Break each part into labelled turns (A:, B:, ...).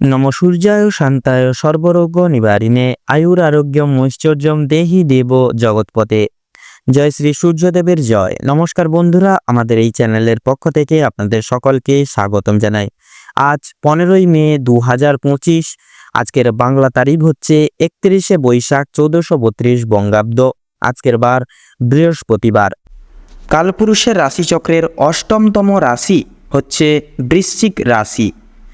A: নম সূর্যায় শান্তায় সর্বরোগ নিবারিণে, আয়ুর আরোগ্যম ঐশ্বর্যম দেহি দেব জগৎপথে জয় শ্রী সূর্যদেবের জয়। নমস্কার বন্ধুরা, আমাদের এই চ্যানেলের পক্ষ থেকে আপনাদের সকলকে স্বাগতম জানাই। আজ পনেরোই মে দু হাজার পঁচিশ, আজকের বাংলা তারিখ হচ্ছে একত্রিশে বৈশাখ চৌদ্দশো বত্রিশ বঙ্গাব্দ, আজকের বার বৃহস্পতিবার।
B: কালপুরুষের রাশিচক্রের অষ্টমতম রাশি হচ্ছে বৃশ্চিক রাশি।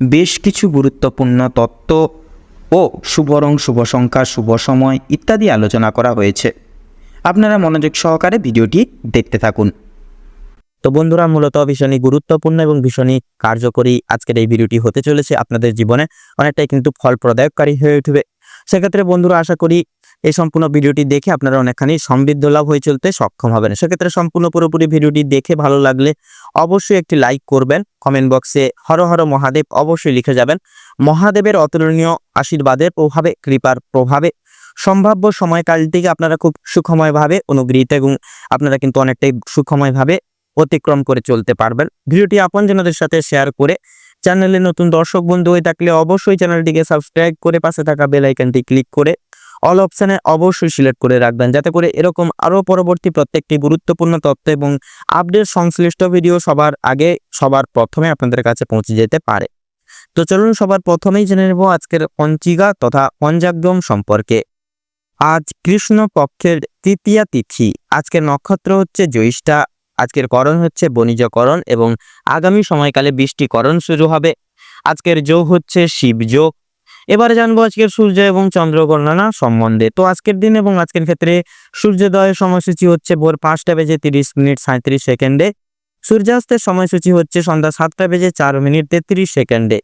B: বেশ কিছু গুরুত্বপূর্ণ তত্ত্ব ও শুভ রং শুভ সংখ্যা শুভ সময় ইত্যাদি আলোচনা করা হয়েছে। আপনারা মনোযোগ সহকারে ভিডিওটি দেখতে থাকুন।
A: তো বন্ধুরা, মূলত ভীষণই গুরুত্বপূর্ণ এবং ভীষণই কার্যকরী আজকের এই ভিডিওটি হতে চলেছে। আপনাদের জীবনে অনেকটাই কিন্তু ফলপ্রদায়ককারী হয়ে উঠবে। সেক্ষেত্রে বন্ধুরা, আশা করি এই সম্পূর্ণ ভিডিওটি দেখে আপনারা অনেকখানি সমৃদ্ধ লাভ হয়ে চলতে সক্ষম হবেন। সেক্ষেত্রে সম্পূর্ণ পুরোপুরি ভিডিওটি দেখে ভালো লাগলে অবশ্যই একটি লাইক করবেন। কমেন্ট বক্সে হর হর মহাদেব অবশ্যই লিখে যাবেন। মহাদেবের অতুলনীয় আশীর্বাদের প্রভাবে, কৃপার প্রভাবে, সম্ভাব্য সময়কালটিকে আপনারা খুব সুখময়ভাবে অনুগৃহীত এবং আপনারা কিন্তু অনেকটাই সুখময়ভাবে অতিক্রম করে চলতে পারবেন। ভিডিওটি আপনজনদের সাথে শেয়ার করে চ্যানেলে নতুন দর্শক বন্ধু হয়ে থাকলে অবশ্যই চ্যানেলটিকে সাবস্ক্রাইব করে পাশে থাকা বেল আইকনটি ক্লিক করে অল অপশানে অবশ্যই সিলেক্ট করে রাখবেন, যাতে করে এরকম আরও পরবর্তী প্রত্যেকটি গুরুত্বপূর্ণ তথ্য এবং আপডেট সংশ্লিষ্ট ভিডিও সবার আগে, সবার প্রথমে আপনাদের কাছে পৌঁছে যেতে পারে। তো চলুন সবার প্রথমেই জেনে নেব আজকের পঞ্চিকা তথা পঞ্চাগ্রম সম্পর্কে। আজ কৃষ্ণ পক্ষের তৃতীয়া তিথি, আজকের নক্ষত্র হচ্ছে জ্যৈষ্ঠা আজকের করণ হচ্ছে বণিজকরণ এবং আগামী সময়কালে বৃষ্টিকরণ শুরু হবে। আজকের যোগ হচ্ছে শিব যোগ এবারে জানব আজকের সূর্য এবং চন্দ্র গণনা সম্বন্ধে। তো আজকের দিন এবং আজকের ক্ষেত্রে সূর্যোদয়ের সময়সূচি হচ্ছে ভোর পাঁচটা বেজে তিরিশ মিনিট সাঁত্রিশ সেকেন্ডে। সূর্যাস্তের সময়সূচি হচ্ছে সন্ধ্যা সাতটা বেজে চার মিনিট তেত্রিশ সেকেন্ডে।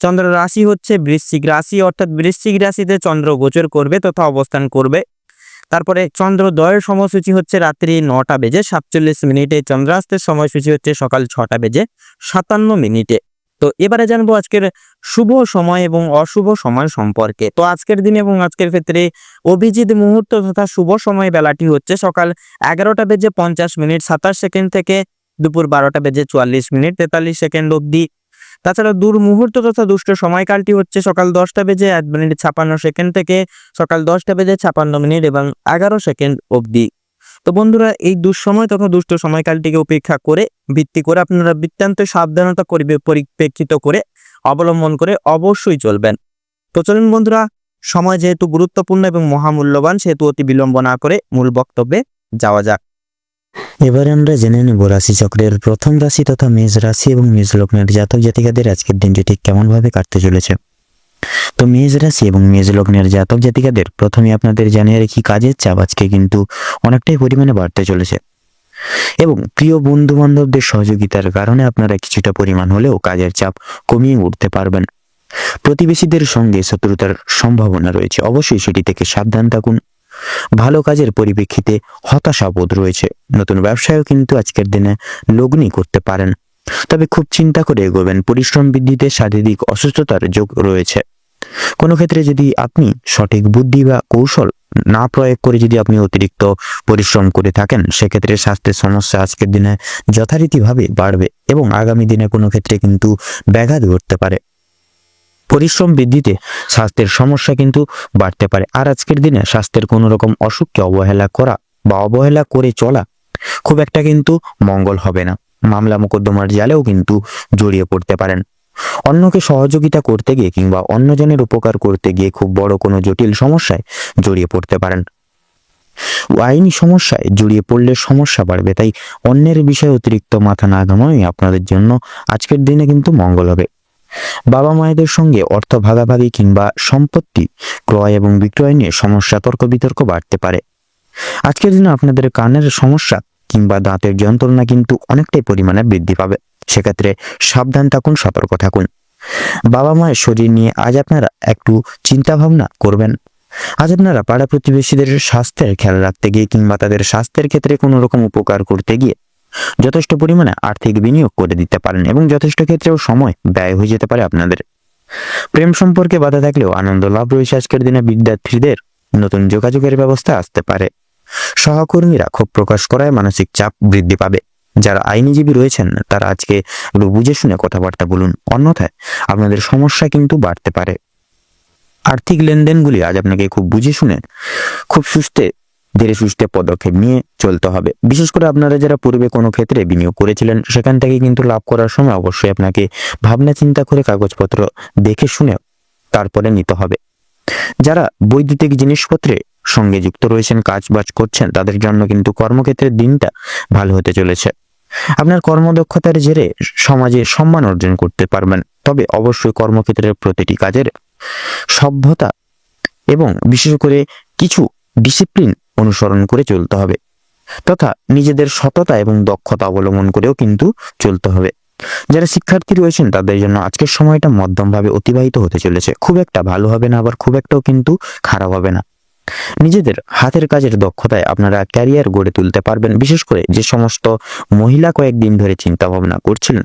A: চন্দ্র রাশি হচ্ছে বৃশ্চিক রাশি, অর্থাৎ বৃশ্চিক রাশিতে চন্দ্র গোচর করবে, তথা অবস্থান করবে। তারপরে চন্দ্রোদয়ের সময়সূচি হচ্ছে রাত্রি নটা বেজে সাতচল্লিশ মিনিটে। চন্দ্রাস্তের সময়সূচি হচ্ছে সকাল ছটা বেজে সাতান্ন মিনিটে। তো এবারে জানব আজকের শুভ সময় এবং অশুভ সময় সম্পর্কে। তো আজকের দিন এবং আজকের ক্ষেত্রে অভিজিৎ মুহূর্ত তথা শুভ সময় বেলাটি হচ্ছে সকাল এগারোটা বেজে পঞ্চাশ মিনিট সাতাশ সেকেন্ড থেকে দুপুর বারোটা বেজে চুয়াল্লিশ মিনিট তেতাল্লিশ সেকেন্ড অবধি। তাছাড়া দূর মুহূর্ত তথা দুষ্ট সময়কালটি হচ্ছে সকাল দশটা বেজে এক মিনিট ছাপান্ন সেকেন্ড থেকে সকাল দশটা বেজে ছাপান্ন মিনিট এবং এগারো সেকেন্ড অবধি। তো বন্ধুরা, এই দুঃসময় তথা দুষ্ট সময়কালটিকে উপেক্ষা করে, ভিত্তি করে আপনারা বৃত্তান্ত সাবধানতা করিবে পরিপ্রেক্ষিত করে অবলম্বন করে অবশ্যই চলবেন। তো চলুন বন্ধুরা, সময় যেহেতু গুরুত্বপূর্ণ এবং মহামূল্যবান, সেহেতু অতি বিলম্ব না করে মূল বক্তব্যে যাওয়া যাক।
C: এবারে আমরা জেনে নেব রাশি চক্রের প্রথম রাশি তথা মেষ রাশি এবং মেষ লগ্নের জাতক জাতিকাদের আজকের দিনটি ঠিক কেমন ভাবে কাটতে চলেছে। তো মেষ রাশি এবং মেষ লগ্নের জাতক জাতিকাদের, প্রথমে আপনাদের জানিয়ে রাখি কাজের চাপ আজকে কিন্তু অনেকটাই পরিমাণে বাড়তে চলেছে। এবং প্রিয় বন্ধু বান্ধবদের সহযোগিতার কারণে আপনারা কিছুটা পরিমাণ হলেও কাজের চাপ কমিয়ে উঠতে পারবেন। প্রতিবেশীদের সঙ্গে শত্রুতার সম্ভাবনা রয়েছে, অবশ্যই সেটি থেকে সাবধান থাকুন। ভালো কাজের পরিপ্রেক্ষিতে হতাশা বোধ রয়েছে। নতুন ব্যবসায়ও কিন্তু আজকের দিনে লগ্নি করতে পারেন। তবে খুব চিন্তা করে এগোবেন, পরিশ্রম বৃদ্ধিতে শারীরিক অসুস্থতার যোগ রয়েছে। কোনো ক্ষেত্রে যদি আপনি সঠিক বুদ্ধি বা কৌশল না প্রয়োগ করে যদি আপনি অতিরিক্ত পরিশ্রম করে থাকেন, সেক্ষেত্রে স্বাস্থ্যের সমস্যা আজকের দিনে যথারীতিভাবে বাড়বে এবং আগামী দিনে কোনো ক্ষেত্রে কিন্তু ব্যাঘাত ঘটতে পারে। পরিশ্রম বৃদ্ধিতে স্বাস্থ্যের সমস্যা কিন্তু বাড়তে পারে। আর আজকের দিনে স্বাস্থ্যের কোনো রকম অসুখকে অবহেলা করা বা অবহেলা করে চলা খুব একটা কিন্তু মঙ্গল হবে না। মামলা মোকদ্দমার জালেও কিন্তু জড়িয়ে পড়তে পারেন। অন্যকে সহযোগিতা করতে গিয়ে কিংবা অন্যজনের উপকার করতে গিয়ে খুব বড় কোনো জটিল সমস্যায় জড়িয়ে পড়তে পারেন। আইনি সমস্যায় জড়িয়ে পড়লে সমস্যা বাড়বে, তাই অন্যের বিষয়ে অতিরিক্ত মাথা না ঘামানোই আপনাদের জন্য আজকের দিনে কিন্তু মঙ্গল হবে। বাবা মায়েদের সঙ্গে অর্থ ভাগাভাগি কিংবা সম্পত্তি ক্রয় এবং বিক্রয় নিয়ে সমস্যা তর্ক বিতর্ক বাড়তে পারে। আজকের দিনে আপনাদের কানের সমস্যা কিংবা দাঁতের যন্ত্রণা কিন্তু অনেকটাই পরিমাণে বৃদ্ধি পাবে। সেক্ষেত্রে সাবধান থাকুন, সতর্ক থাকুন। বাবা মায়ের শরীর নিয়ে আজ আপনারা একটু চিন্তা ভাবনা করবেন। আজ আপনারা পাড়া প্রতিবেশীদের স্বাস্থ্যের খেয়াল রাখতে গিয়ে কিংবা তাদের স্বাস্থ্যের ক্ষেত্রে কোনো রকম উপকার করতে গিয়ে যথেষ্ট পরিমাণে আর্থিক বিনিয়োগ করে দিতে পারেন এবং যথেষ্ট ক্ষেত্রেও সময় ব্যয় হয়ে যেতে পারে আপনাদের। প্রেম সম্পর্কে বাধা থাকলেও আনন্দ লাভ রয়েছে আজকের দিনে বিদ্যার্থীদের। নতুন যোগাযোগের ব্যবস্থা আসতে পারে। সহকর্মীরা ক্ষোভ প্রকাশ করায় মানসিক চাপ বৃদ্ধি পাবে। যারা আইনজীবী রয়েছেন, তারা আজকে একটু বুঝে শুনে কথাবার্তা বলুন। অন্যথায় আপনাদের সমস্যা কিন্তু বাড়তে পারে। আর্থিক লেনদেনগুলি আজ আপনাকে খুব বুঝে শুনে, খুব সুস্থে, ধীরে সুস্থে পদক্ষেপ নিয়ে চলতে হবে। বিশেষ করে আপনারা যারা পূর্বে কোনো ক্ষেত্রে বিনিয়োগ করেছিলেন, সেখান থেকে কিন্তু লাভ করার সময় অবশ্যই আপনাকে ভাবনা চিন্তা করে কাগজপত্র দেখে শুনে তারপরে নিতে হবে। যারা বৈদ্যুতিক জিনিসপত্রে সঙ্গে যুক্ত রয়েছেন, কাজ বাজ করছেন, তাদের জন্য কিন্তু কর্মক্ষেত্রের দিনটা ভালো হতে চলেছে। আপনার কর্মদক্ষতার জেরে সমাজে সম্মান অর্জন করতে পারবেন। তবে অবশ্যই কর্মক্ষেত্রের প্রতিটি কাজের সভ্যতা এবং বিশেষ করে কিছু ডিসিপ্লিন অনুসরণ করে চলতে হবে তথা নিজেদের সততা এবং দক্ষতা অবলম্বন করেও কিন্তু চলতে হবে। যারা শিক্ষার্থী রয়েছেন, তাদের জন্য আজকের সময়টা মধ্যমভাবে অতিবাহিত হতে চলেছে। খুব একটা ভালো হবে না, আবার খুব একটাও কিন্তু খারাপ হবে না। নিজেদের হাতের কাজের দক্ষতায় আপনারা ক্যারিয়ার গড়ে তুলতে পারবেন। বিশেষ করে যে সমস্ত মহিলা কয়েকদিন ধরে চিন্তা ভাবনা করছিলেন,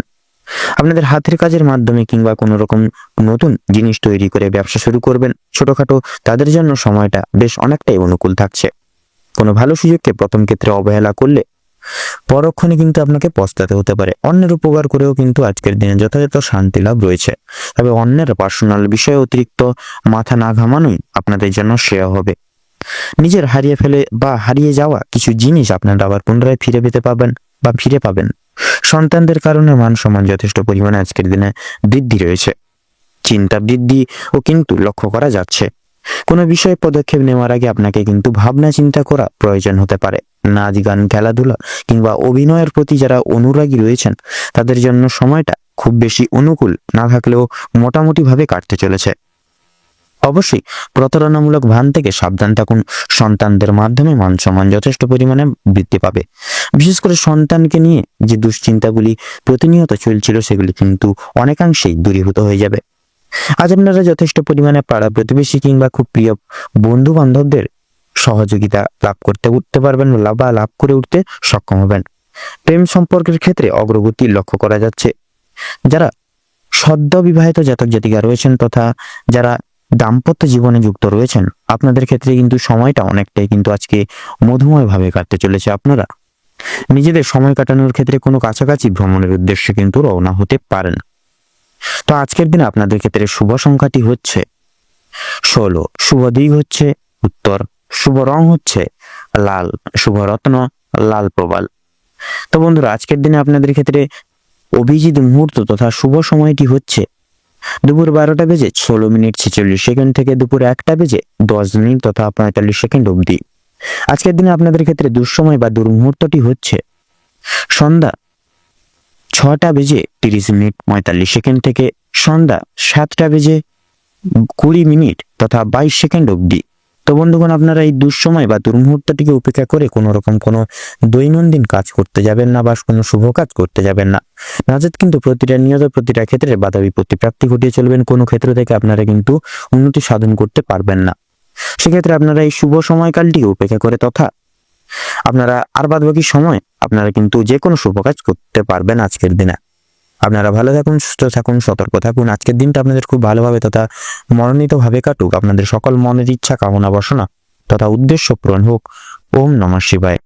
C: আপনাদের হাতের কাজের মাধ্যমে কিংবা কোনো রকম নতুন জিনিস তৈরি করে ব্যবসা শুরু করবেন। ছোটখাটো তাদের জন্য সময়টা বেশ অনেকটাই অনুকূল থাকছে। কোনো ভালো সুযোগকে প্রথম ক্ষেত্রে অবহেলা করলে পরক্ষণে কিন্তু আপনাকে পস্তাতে হতে পারে। অন্যের উপকার করেও কিন্তু আজকের দিনে যথাযথ শান্তি লাভ রয়েছে। তবে অন্যের পার্সোনাল বিষয়ে অতিরিক্ত মাথা না ঘামানোই আপনাদের জন্য শ্রেয় হবে। নিজের হারিয়ে ফেলে বা হারিয়ে যাওয়া কিছু জিনিস আপনারা আবার পুনরায় ফিরে পেতে পাবেন বা ফিরে পাবেন। সন্তানদের কারণে মান সম্মান যথেষ্ট পরিমাণে আজকের দিনে বৃদ্ধি রয়েছে। চিন্তা বৃদ্ধি ও কিন্তু লক্ষ্য করা যাচ্ছে। কোনো বিষয়ে পদক্ষেপ নেওয়ার আগে আপনাকে কিন্তু ভাবনা চিন্তা করা প্রয়োজন হতে পারে। নাচ, গান, খেলাধুলা কিংবা অভিনয়ের প্রতি যারা অনুরাগী রয়েছেন, তাদের জন্য সময়টা খুব বেশি অনুকূল না থাকলেও মোটামুটি ভাবে কাটতে চলেছে। অবশ্যই প্রতারণামূলক ভান থেকে সাবধান থাকুন। সন্তানদের মাধ্যমে মান সম্মান যথেষ্ট পরিমাণে বৃদ্ধি পাবে। বিশেষ করে সন্তানকে নিয়ে যে দুশ্চিন্তাগুলি প্রতিনিয়ত চলছিল সেগুলি কিন্তু অনেকাংশেই দূরীভূত হয়ে যাবে। আজ আপনারা যথেষ্ট পরিমাণে পাড়া প্রতিবেশী কিংবা খুব প্রিয় বন্ধু বান্ধবদের সহযোগিতা লাভ করতে, উঠতে পারবেন বা লাভ করে উঠতে সক্ষম হবেন। প্রেম সম্পর্কের ক্ষেত্রে অগ্রগতি লক্ষ্য করা যাচ্ছে। যারা সদ্য বিবাহিত জাতক জাতিকা রয়েছেন তথা যারা দাম্পত্য জীবনে যুক্ত রয়েছেন। আপনাদের ক্ষেত্রে কিন্তু সময়টা অনেকটাই কিন্তু আজকে মধুময় ভাবে কাটতে চলেছে আপনারা। নিজেদের সময় কাটানোর ক্ষেত্রে কোনো কাছাকাছি ভ্রমণের উদ্দেশ্যে কিন্তু রওনা হতে পারেন। তো আজকের দিনে আপনাদের ক্ষেত্রে শুভ সংখ্যাটি হচ্ছে ষোলো। শুভ দিক হচ্ছে উত্তর। শুভ রং হচ্ছে লাল। শুভ রত্ন, লাল প্রবাল। তো বন্ধুরা, আজকের দিনে আপনাদের ক্ষেত্রে অভিজিৎ মুহূর্ত তথা শুভ সময়টি হচ্ছে দুপুর বারোটা বেজে ষোলো মিনিট ছেচল্লিশ সেকেন্ড থেকে দুপুর একটা বেজে দশ মিনিট তথা পঁয়তাল্লিশ সেকেন্ড অবধি। আজকের দিনে আপনাদের ক্ষেত্রে দুঃসময় বা দুর্মুহূর্তটি হচ্ছে সন্ধ্যা ছটা বেজে তিরিশ মিনিট পঁয়তাল্লিশ সেকেন্ড থেকে সন্ধ্যা সাতটা বেজে কুড়ি মিনিট তথা বাইশ সেকেন্ড অবধি। তো বন্ধুগণ, আপনারা এই দুঃসময় বা দুর্মুহূর্তটিকে উপেক্ষা করে কোনো রকম কোনো দৈনন্দিন কাজ করতে যাবেন না বা কোনো শুভ কাজ করতে যাবেন না। নাজেদ কিন্তু প্রতিটা নিয়ত, প্রতিটা ক্ষেত্রে বাধা বিপত্তি প্রাপ্তি ঘটিয়ে চলবেন। কোনো ক্ষেত্র থেকে আপনারা কিন্তু উন্নতি সাধন করতে পারবেন না। সেক্ষেত্রে আপনারা এই শুভ সময়কালটিকে উপেক্ষা করে তথা আপনারা আর বাদ বাকি সময় আপনারা কিন্তু যে কোনো শুভ কাজ করতে পারবেন আজকের দিনে। আপনারা ভালো থাকুন, সুস্থ থাকুন, সতর্ক থাকুন। আজকের দিনটা আপনাদের খুব ভালোভাবে তথা মনোনীতভাবে কাটুক। আপনাদের সকল মনের ইচ্ছা, কামনা, বাসনা তথা উদ্দেশ্য পূরণ হোক। ওম নমঃ শিবায়।